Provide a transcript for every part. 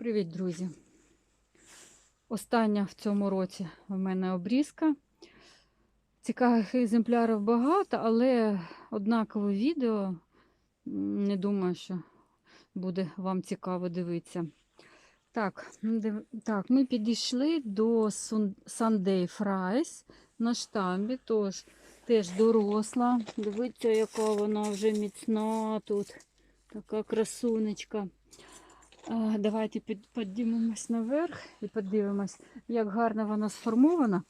Привіт, друзі! Остання в цьому році в мене обрізка. Цікавих екземплярів багато, але однакове відео. Не думаю, що буде вам цікаво дивитися. Так, див- так ми підійшли до Sunday Fries на штамбі. Тож теж доросла. Дивіться, яка вона вже міцна тут. Така красунечка. Давайте під, піднімемось наверх і подивимось, як гарно вона сформована.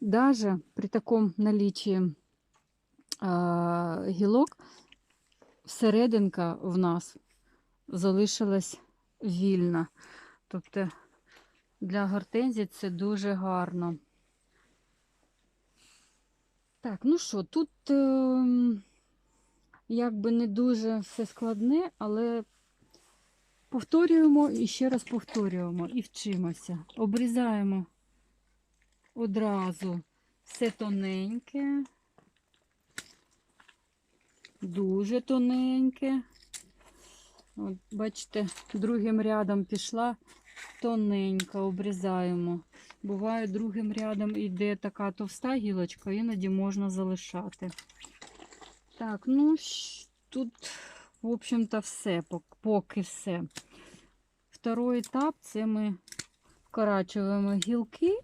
Даже при такому налічі гілок всерединка в нас залишилась вільна. Тобто для гортензії це дуже гарно. Так, ну що, тут ем, якби не дуже все складне, але Повторюємо і ще раз повторюємо і вчимося. Обрізаємо одразу все тоненьке, дуже тоненьке. От, бачите, другим рядом пішла тоненько, обрізаємо. Буває, другим рядом йде така товста гілочка, іноді можна залишати. Так, ну тут в общем-то, все, поки все. Второй етап це ми вкорачуємо гілки.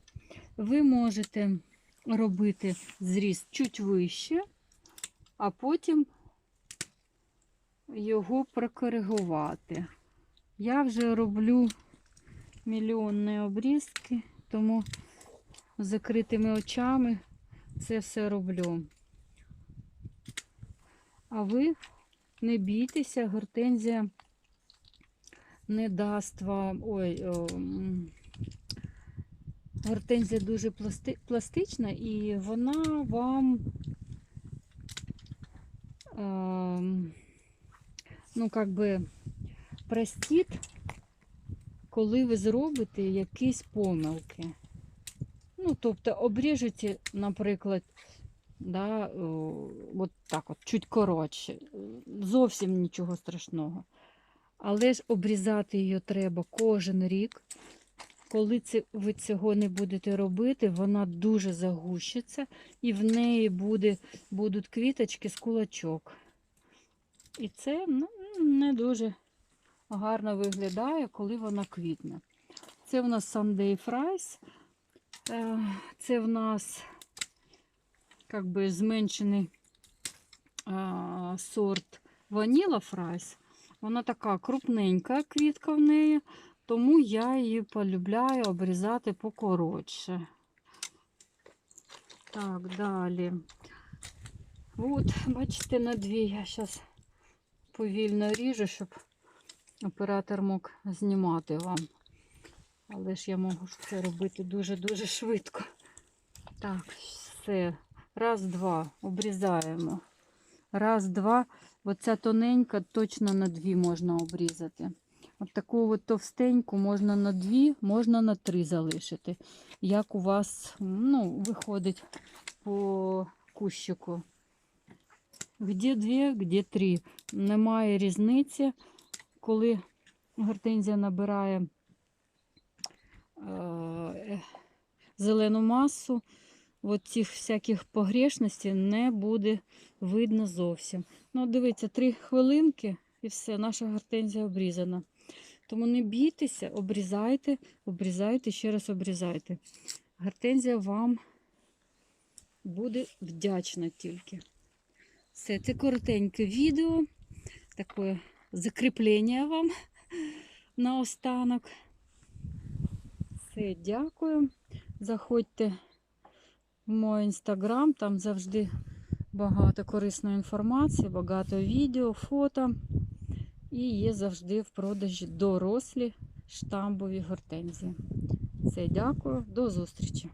Ви можете робити зріст чуть вище, а потім його прокоригувати. Я вже роблю мільйонні обрізки, тому закритими очами це все роблю. А ви не бійтеся, гортензія не дасть вам. Ой, о, гортензія дуже пласти, пластична і вона вам ем, ну, как би простить, коли ви зробите якісь помилки. Ну, тобто обріжете, наприклад, да, о, от так от, чуть коротше. Зовсім нічого страшного. Але ж обрізати її треба кожен рік. Коли ви цього не будете робити, вона дуже загущиться і в неї буде, будуть квіточки з кулачок. І це ну, не дуже гарно виглядає, коли вона квітне. Це в нас Sunday Fries. Е, Це в нас как бы зменшений а, сорт Ваніла Фрайс. Вона така крупненька квітка в неї, тому я її полюбляю обрізати покоротше. Так, далі. От, бачите, на дві я зараз повільно ріжу, щоб оператор мог знімати вам. Але ж я можу це робити дуже-дуже швидко. Так, все. Раз, два, обрізаємо. Раз, два. Оця тоненька точно на дві можна обрізати. От таку от товстеньку можна на дві, можна на три залишити. Як у вас ну, виходить по кущику. Где дві, где три. Немає різниці, коли гортензія набирає е, зелену масу от цих всяких погрешностей не буде видно зовсім. Ну, дивіться, три хвилинки і все, наша гортензія обрізана. Тому не бійтеся, обрізайте, обрізайте, ще раз обрізайте. Гортензія вам буде вдячна тільки. Все, це коротеньке відео, таке закріплення вам наостанок. Все, дякую. Заходьте мій інстаграм, там завжди багато корисної інформації, багато відео, фото. І є завжди в продажі дорослі штамбові гортензії. Все, дякую, до зустрічі!